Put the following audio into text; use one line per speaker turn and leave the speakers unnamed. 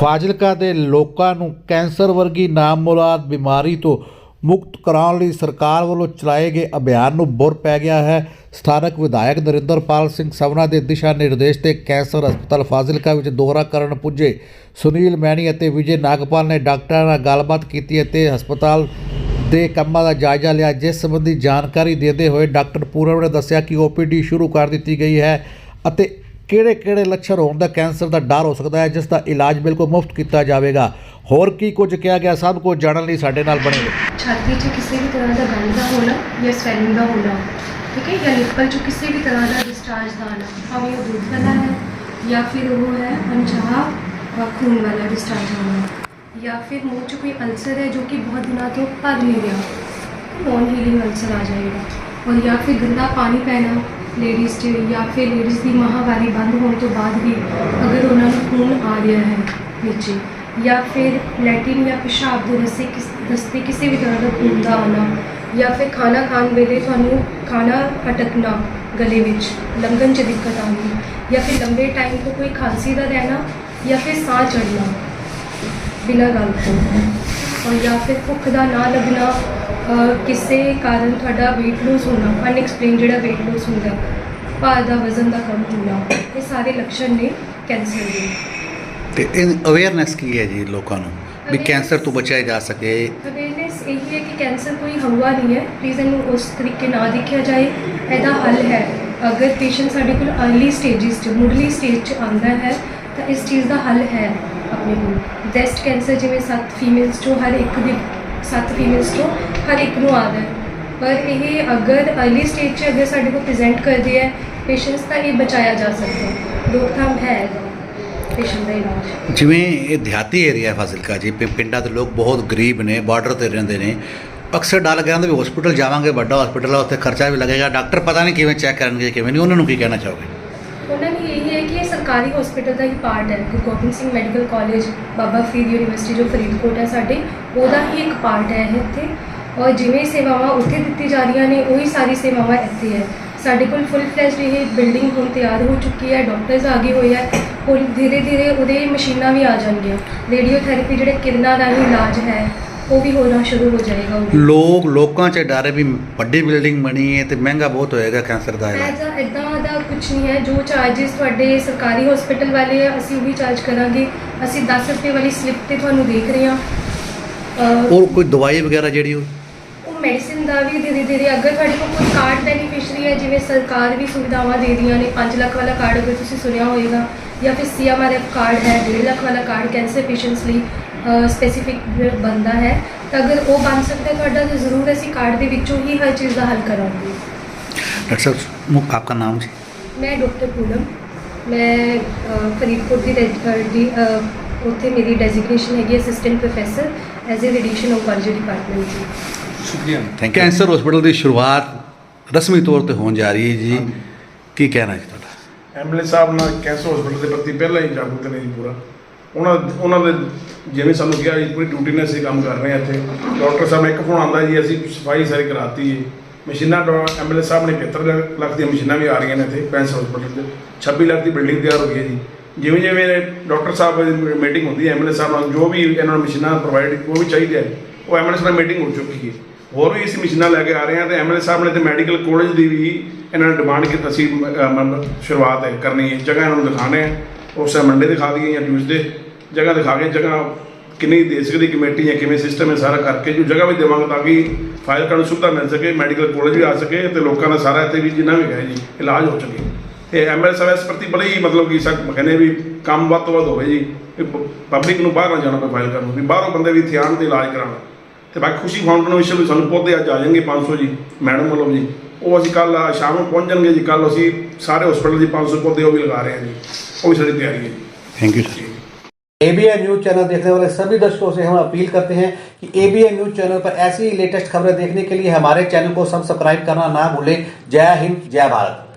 ਫਾਜ਼ਿਲਕਾ ਦੇ ਲੋਕਾਂ ਨੂੰ ਕੈਂਸਰ ਵਰਗੀ ਨਾਮੁਰਾਦ ਬਿਮਾਰੀ ਤੋਂ ਮੁਕਤ ਕਰਾਉਣ ਲਈ ਸਰਕਾਰ ਵੱਲੋਂ ਚਲਾਏ ਗਏ ਅਭਿਆਨ ਨੂੰ ਬੁਰ ਪੈ ਗਿਆ ਹੈ। ਸਥਾਨਕ ਵਿਧਾਇਕ ਨਰਿੰਦਰਪਾਲ ਸਿੰਘ ਸਵਨਾ ਦੇ ਦਿਸ਼ਾ ਨਿਰਦੇਸ਼ ਤੇ ਕੈਂਸਰ ਹਸਪਤਾਲ ਫਾਜ਼ਿਲਕਾ ਵਿੱਚ ਦੋਹਰਾ ਕਰਨ ਪੁੱਜੇ। ਸੁਨੀਲ ਮੈਣੀ ਅਤੇ ਵਿਜੇ ਨਾਗਪਾਲ ਨੇ ਡਾਕਟਰਾਂ ਨਾਲ ਗੱਲਬਾਤ ਕੀਤੀ ਅਤੇ ਹਸਪਤਾਲ ਦੇ ਕੰਮਾਂ ਦਾ ਜਾਇਜ਼ਾ ਲਿਆ। ਜਿਸ ਸੰਬੰਧੀ ਜਾਣਕਾਰੀ ਦਿੰਦੇ ਹੋਏ ਡਾਕਟਰ ਪੂਰਵ ਨੇ ਦੱਸਿਆ ਕਿ ਓਪੀਡੀ ਸ਼ੁਰੂ ਕਰ ਦਿੱਤੀ ਗਈ ਹੈ ਅਤੇ ਕਿਹੜੇ-ਕਿਹੜੇ ਲੱਛਣ ਹੋਣ ਦਾ ਕੈਂਸਰ ਦਾ ਡਰ ਹੋ ਸਕਦਾ ਹੈ ਜਿਸ ਦਾ ਇਲਾਜ ਬਿਲਕੁਲ ਮੁਫਤ ਕੀਤਾ ਜਾਵੇਗਾ ਹੋਰ ਕੀ ਕੁਝ ਕਿਹਾ ਗਿਆ ਸਭ ਕੁਝ ਜਾਣਨ ਲਈ ਸਾਡੇ ਨਾਲ ਬਣੇ ਰਹੋ
ਛਾਤੀ 'ਚ ਕਿਸੇ ਵੀ ਤਰ੍ਹਾਂ ਦਾ ਗੰਢ ਦਾ ਹੋਣਾ ਜਾਂ ਸਵੈਲਿੰਗ ਦਾ ਹੋਣਾ ਠੀਕ ਹੈ ਜਾਂ ਨਿੱਪਲ 'ਚ ਕਿਸੇ ਵੀ ਤਰ੍ਹਾਂ ਦਾ ਡਿਸਚਾਰਜ ਦਾ ਆਉਣਾ ਭਾਵੇਂ ਉਹ ਦੁੱਧ ਵਾਲਾ ਹੈ ਜਾਂ ਫਿਰ ਉਹ ਹੈ ਅਣਚਾਹਾ ਅ, ਖੂਨ ਵਾਲਾ ਡਿਸਚਾਰਜ ਹੋਣਾ ਜਾਂ ਫਿਰ ਮੂੰਹ 'ਚ ਕੋਈ ਅਲਸਰ ਹੈ ਜੋ ਕਿ ਬਹੁਤ ਦਿਨਾਂ ਤੋਂ ਭਰ ਨਹੀਂ ਰਿਹਾ ਨੌਨ ਹੀਲਿੰਗ ਅਲਸਰ ਆ ਜਾਏਗਾ ਔਰ ਜਾਂ ਫਿਰ ਗੰਦਾ ਪਾਣੀ ਪੈਣਾ ਲੇਡੀਜ਼ 'ਚ ਜਾਂ ਫਿਰ ਲੇਡੀਜ਼ ਦੀ ਮਾਹਵਾਰੀ ਬੰਦ ਹੋਣ ਤੋਂ ਬਾਅਦ ਵੀ ਅਗਰ ਉਹਨਾਂ ਨੂੰ ਖੂਨ ਆ ਰਿਹਾ ਹੈ ਵਿੱਚ, ਜਾਂ ਫਿਰ ਲੈਟਰਿਨ ਜਾਂ ਪਿਸ਼ਾਬ ਦੇ ਰਸਤੇ ਕਿਸ, ਰਸਤੇ ਕਿਸੇ ਵੀ ਤਰ੍ਹਾਂ ਦਾ ਖੂਨ ਦਾ ਆਉਣਾ, ਜਾਂ ਫਿਰ ਖਾਣਾ ਖਾਣ ਵੇਲੇ ਤੁਹਾਨੂੰ ਖਾਣਾ ਅਟਕਣਾ ਗਲੇ ਵਿੱਚ, ਲੰਘਣ 'ਚ ਦਿੱਕਤ ਆਉਣੀ, ਜਾਂ ਫਿਰ ਲੰਬੇ ਟਾਈਮ ਤੋਂ ਕੋਈ ਖਾਂਸੀ ਦਾ ਰਹਿਣਾ, ਜਾਂ ਫਿਰ ਸਾਹ ਚੜਨਾ ਬਿਨਾਂ ਗੱਲ ਤੋਂ, ਔਰ ਜਾਂ ਫਿਰ ਭੁੱਖ ਦਾ ਨਾ ਲੱਗਣਾ ਕਿਸੇ ਕਾਰਨ ਤੁਹਾਡਾ weight loss ਹੋਣਾ ਅਨਐਕਸਪਲੇਨ ਜਿਹੜਾ weight loss ਹੁੰਦਾ ਭਾਰ ਦਾ ਵਜ਼ਨ ਦਾ ਕਮ ਹੋਣਾ ਇਹ ਸਾਰੇ ਲੱਛਣ ਨੇ ਕੈਂਸਰ ਦੇ।
ਤੇ ਇਹ ਅਵੇਅਰਨੈਸ ਕੀ ਹੈ ਜੀ ਲੋਕਾਂ ਨੂੰ? ਵੀ ਕੈਂਸਰ ਤੋਂ ਬਚਿਆ ਜਾ ਸਕੇ।
ਅਵੇਅਰਨੈਸ ਇਹ ਹੈ ਕਿ ਕੈਂਸਰ ਕੋਈ ਹਵਾ ਨਹੀਂ ਹੈ। ਪਲੀਜ਼ ਇਹਨੂੰ ਉਸ ਤਰੀਕੇ ਨਾਲ ਦੇਖਿਆ ਜਾਏ। ਇਹਦਾ ਹੱਲ ਹੈ। ਅਗਰ ਪੇਸ਼ੈਂਟ ਸਾਡੇ ਕੋਲ ਅਰਲੀ ਸਟੇਜਸ 'ਚ ਮੁੱਢਲੀ ਸਟੇਜ 'ਚ ਆਉਂਦਾ ਹੈ ਤਾਂ ਇਸ ਚੀਜ਼ ਦਾ ਹੱਲ ਹੈ ਆਪਣੇ ਕੋਲ। ਬ੍ਰੈਸਟ ਕੈਂਸਰ ਜਿਵੇਂ 7 ਫੀਮੇਲਸ ਚੋਂ ਹਰ ਇੱਕ ਦੀ 7 ਫੀਮੇਲਸ ਚੋਂ ਹਰ ਇੱਕ ਨੂੰ ਆਦਾ ਹੈ। ਪਰ ਇਹ ਅਗਰ ਅਰਲੀ ਸਟੇਜ 'ਚ ਅਗਰ ਸਾਡੇ ਕੋਲ ਪ੍ਰੈਜ਼ੈਂਟ ਕਰਦੇ ਹੈ ਪੇਸ਼ੈਂਟਸ ਤਾਂ ਇਹ ਬਚਾਇਆ ਜਾ ਸਕਦਾ ਹੈ। ਰੋਕਥਾਮ ਹੈ ਪੇਸ਼ੈਂਟ ਦਾ ਇਲਾਜ।
ਜਿਵੇਂ ਇਹ ਦਿਹਾਤੀ ਏਰੀਆ ਫਾਜ਼ਿਲਕਾ ਜੀ ਪਿੰ- ਪਿੰਡਾਂ ਦੇ ਲੋਕ ਬਹੁਤ ਗਰੀਬ ਨੇ ਬਾਰਡਰ ਤੇ ਰਹਿੰਦੇ ਨੇ ਅਕਸਰ ਡਰ ਲੱਗਦਾ ਵੀ ਹਸਪੀਟਲ ਜਾਵਾਂਗੇ ਵੱਡਾ ਹਸਪੀਟਲ ਆ ਉੱਥੇ ਖਰਚਾ ਵੀ ਲੱਗੇਗਾ ਡਾਕਟਰ ਪਤਾ ਨਹੀਂ ਕਿਵੇਂ ਚੈੱਕ ਕਰਨਗੇ ਕਿਵੇਂ ਨਹੀਂ ਉਹਨਾਂ ਨੂੰ ਕੀ ਕਹਿਣਾ ਚਾਹੋਗੇ?
ਉਹਨਾਂ ਨੇ ਇਹ ਹੈ ਕਿ ਇਹ ਸਰਕਾਰੀ ਹਸਪੀਟਲ ਦਾ ਹੀ ਪਾਰਟ ਹੈ। Guru Gobind Singh medical college Baba Farid university ਜੋ ਫਰੀਦਕੋਟ ਹੈ ਸਾਡੇ ਉਹਦਾ ਹੀ ਇੱਕ ਪਾਰਟ ਹੈ ਇਹ ਇੱਥੇ। ਔਰ ਜਿਵੇਂ ਸੇਵਾਵਾਂ ਉੱਥੇ ਦਿੱਤੀ ਜਾ ਰਹੀਆਂ ਨੇ ਉਹੀ ਸਾਰੀ ਸੇਵਾਵਾਂ ਇੱਥੇ ਹੈ। ਸਾਡੇ ਕੋਲ ਫੁੱਲ ਫਲੈਸ਼ਡ ਇਹ ਬਿਲਡਿੰਗ ਹੁਣ ਤਿਆਰ ਹੋ ਚੁੱਕੀ ਹੈ ਡਾਕਟਰਸ ਆ ਗਏ ਹੋਏ ਹੈ ਹੁਣ ਧੀਰੇ ਧੀਰੇ ਉਹਦੇ ਮਸ਼ੀਨਾਂ ਵੀ ਆ ਜਾਣਗੀਆਂ। ਰੇਡੀਓਥੈਰੇਪੀ ਜਿਹੜੇ ਕਿਰਨਾਂ ਦਾ ਹੀ ਇਲਾਜ ਹੈ ਉਹ ਵੀ ਹੋਣਾ ਸ਼ੁਰੂ ਹੋ ਜਾਏਗਾ ਉਹਦੇ
ਲੋਕ ਲੋਕਾਂ 'ਚ ਡਰ ਹੈ ਵੀ ਵੱਡੀ ਬਿਲਡਿੰਗ ਬਣੀ ਹੈ ਤੇ ਮਹਿੰਗਾ ਬਹੁਤ ਹੋਏਗਾ ਕੈਂਸਰ ਦਾ ਇਲਾਜ।
ਐਸਾ ਇਦਾਂ ਦਾ ਕੁਝ ਨਹੀਂ ਹੈ। ਜੋ ਚਾਰजेस ਤੁਹਾਡੇ ਸਰਕਾਰੀ ਹਸਪੀਟਲ ਵਾਲੇ ਆ ਅਸੀਂ ਉਹੀ ਚਾਰਜ ਕਰਾਂਗੇ। ਅਸੀਂ 10 ਰੁਪਏ ਵਾਲੀ ਸਲਿੱਪ ਤੇ ਤੁਹਾਨੂੰ ਦੇਖ ਰਹੇ ਹਾਂ। ਅਹ,
ਔਰ ਕੋਈ ਦਵਾਈ ਵਗੈਰਾ ਜਿਹੜੀ ਉਹ
ਮੈਡੀਸਿਨ ਦਾ ਵੀ ਧੀਰੇ ਧੀਰੇ ਅਗਰ ਤੁਹਾਡੇ ਕੋਲ ਕੋਈ ਕਾਰਡ ਬੈਨੀਫੀਸ਼ਰੀ ਹੈ ਜਿਵੇਂ ਸਰਕਾਰ ਵੀ ਸੁਵਿਧਾਵਾਂ ਦੇ ਰਹੀਆਂ ਨੇ 5 ਲੱਖ ਵਾਲਾ ਕਾਰਡ ਅਗਰ ਤੁਸੀਂ ਸੁਣਿਆ ਹੋਵੇਗਾ ਜਾਂ ਫਿਰ ਸੀਐਮਆਰਐਫ ਕਾਰਡ ਹੈ 1.5 ਲੱਖ ਵਾਲਾ ਕਾਰਡ ਕੈਂਸਰ ਪੇਸ਼ੈਂਟਸ ਲਈ ਸਪੈਸੀਫਿਕ ਬੰਦਾ ਹੈ ਤਾਂ ਅਗਰ ਉਹ ਬਣ ਸਕਦਾ ਤੁਹਾਡਾ ਤਾਂ ਜ਼ਰੂਰ ਅਸੀਂ ਕਾਰਡ ਦੇ ਵਿੱਚੋਂ ਹੀ ਹਰ ਚੀਜ਼ ਦਾ ਹੱਲ ਕਰਾਂਗੇ।
ਡਾਕਟਰ ਸਾਹਿਬ ਮੁ- ਆਪਕਾ ਨਾਮ ਜੀ?
ਮੈਂ ਡਾਕਟਰ ਪੂਨਮ। ਮੈਂ ਅ, ਫਰੀਦਕੋਟ ਦੀ ਅ, ਦੀ ਅ, ਉੱਥੇ ਮੇਰੀ ਡੈਜ਼ਿਗਨੇਸ਼ਨ ਹੈਗੀ assistant professor as a radiation oncology department ਜੀ
ਸ਼ੁਕਰੀਆ। ਥੈਂਕ ਯੂ ਕੈਂਸਰ ਹਸਪੀਟਲ ਦੀ ਸ਼ੁਰੂਆਤ ਰਸਮੀ ਤੌਰ ਤੇ ਹੋਣ ਜਾ ਰਹੀ ਹੈ ਜੀ। ਕੀ ਕਹਿਣਾ ਜੀ ਤੁਹਾਡਾ?
ਐਮਐਲਏ ਸਾਹਿਬ ਨਾਲ ਕੈਂਸਰ ਹਸਪੀਟਲ ਦੇ ਪ੍ਰਤੀ ਪਹਿਲਾਂ ਹੀ ਜਾਗਰੂਕ ਨੇ ਜੀ ਪੂਰਾ। ਉਹਨਾਂ ਉਹਨਾਂ ਦੇ ਜਿਵੇਂ ਸਾਨੂੰ ਕਿਹਾ ਜੀ ਪੂਰੀ ਡਿਊਟੀ ਨਾਲ ਅਸੀਂ ਕੰਮ ਕਰ ਰਹੇ ਹਾਂ ਇੱਥੇ। ਡਾਕਟਰ ਸਾਹਿਬ ਨੇ ਇੱਕ ਫੋਨ ਆਉਂਦਾ ਜੀ ਅਸੀਂ ਸਫ਼ਾਈ ਸਾਰੀ ਕਰਾਤੀ ਹੈ। ਮਸ਼ੀਨਾਂ ਐਮਐਲਏ ਸਾਹਿਬ ਨੇ 75 ਲੱਖ ਦੀਆਂ ਮਸ਼ੀਨਾਂ ਵੀ ਆ ਰਹੀਆਂ ਨੇ ਇੱਥੇ ਕੈਂਸਰ ਹਸਪੀਟਲ 'ਚ 26 ਲੱਖ ਦੀ ਬਿਲਡਿੰਗ ਤਿਆਰ ਹੋ ਗਈ ਹੈ ਜੀ। ਜਿਵੇਂ ਜਿਵੇਂ ਡਾਕਟਰ ਸਾਹਿਬ ਦੀ ਮੀਟਿੰਗ ਹੁੰਦੀ ਹੈ, ਐਮਐਲਏ ਸਾਹਿਬ ਨਾਲ ਜੋ ਵੀ ਇਹਨਾਂ ਨੂੰ ਮਸ਼ੀਨਾਂ ਪ੍ਰੋਵਾਈਡ ਉਹ ਵੀ ਚਾਹੀਦੀ ਹੈ ਉਹ ਐਮਐਲਏ ਸਾਹਿਬ ਨਾਲ ਮੀਟਿੰਗ ਹੋ ਚੁੱਕੀ ਹੈ। ਹੋਰ ਵੀ ਅਸੀਂ ਮਸ਼ੀਨਾਂ ਲੈ ਕੇ ਆ ਰਹੇ ਹਾਂ ਤੇ ਐਮਐਲਏ ਸਾਹਿਬ ਨੇ ਤੇ ਮੈਡੀਕਲ ਕਾਲਜ ਦੀ ਵੀ ਇਹਨਾਂ ਨੇ ਡਿਮਾਂਡ ਕੀਤੀ ਅਸੀਂ ਮਤਲਬ ਸ਼ੁਰੂਆਤ ਹੈ ਕਰਨੀ ਹੈ। ਜਗ੍ਹਾ ਇਹਨਾਂ ਨੂੰ ਦਿਖਾਣੇ ਹੈ ਉਸ ਮੰਡੇ ਦਿਖਾ ਦਈਏ ਜਾਂ ਟਿਊਜ਼ਡੇ ਜਗ੍ਹਾ ਦਿਖਾ ਕੇ, ਜਗ੍ਹਾ ਕਿੰਨੀ ਦੇ ਸਕਦੀ ਕਮੇਟੀ ਹੈ, ਕਿਵੇਂ ਸਿਸਟਮ ਹੈ, ਸਾਰਾ ਕਰਕੇ ਜੋ ਜਗ੍ਹਾ ਵੀ ਦੇਵਾਂਗੇ ਤਾਂ ਕਿ ਫਾਇਲ ਕਰਨ ਨੂੰ ਸੁਵਿਧਾ ਮਿਲ ਸਕੇ, ਮੈਡੀਕਲ ਕਾਲਜ ਵੀ ਆ ਸਕੇ ਤੇ ਲੋਕਾਂ ਦਾ ਸਾਰਾ ਇੱਥੇ ਵੀ ਜਿੰਨਾ ਵੀ ਹੈ ਜੀ, ਇਲਾਜ ਹੋ ਸਕੇ। ਤੇ ਐਮਐਲ ਸਾਹਿਬ ਇਸ ਪ੍ਰਤੀ ਬੜੇ ਹੀ ਮਤਲਬ ਕਿ ਸਕ ਕਹਿੰਦੇ ਵੀ ਕੰਮ ਵੱਧ ਤੋਂ ਵੱਧ ਹੋਵੇ ਜੀ ਪਬਲਿਕ ਨੂੰ ਬਾਹਰ ਨਾ ਜਾਣਾ ਪਵੇ ਫਾਈਲ ਕਰਨ ਨੂੰ ਵੀ ਬਾਹਰੋਂ ਬੰਦੇ ਵੀ ਇੱਥੇ ਆਉਣ ਤੇ ਇਲਾਜ ਕਰਾਉਣ ਤੇ ਬਾਕੀ ਖੁਸ਼ੀ ਫਾਊਂਡੇਸ਼ਨ ਵੀ ਸਾਨੂੰ ਪੌਦੇ ਅੱਜ ਆ ਜਾਣਗੇ 500 ਜੀ ਮੈਡਮ ਵੱਲੋਂ ਜੀ ਉਹ ਅਸੀਂ ਕੱਲ ਸ਼ਾਮ ਨੂੰ ਪਹੁੰਚ ਜਾਣਗੇ ਜੀ ਕੱਲ ਅਸੀਂ ਸਾਰੇ ਹਸਪੀਟਲ ਦੀ 500 ਪੌਦੇ ਉਹ ਵੀ ਲਗਾ ਰਹੇ ਹਾਂ ਜੀ ਉਹ ਵੀ ਸਾਡੀ ਤਿਆਰੀ ਹੈ ਜੀ
thank you sir
ABN news channel देखने वाले सभी दर्शकों से हम अपील करते हैं कि एबीएन न्यूज चैनल पर ऐसी ही लेटेस्ट खबरें देखने के लिए हमारे चैनल को सब्सक्राइब करना ना भूलें जय हिंद जय भारत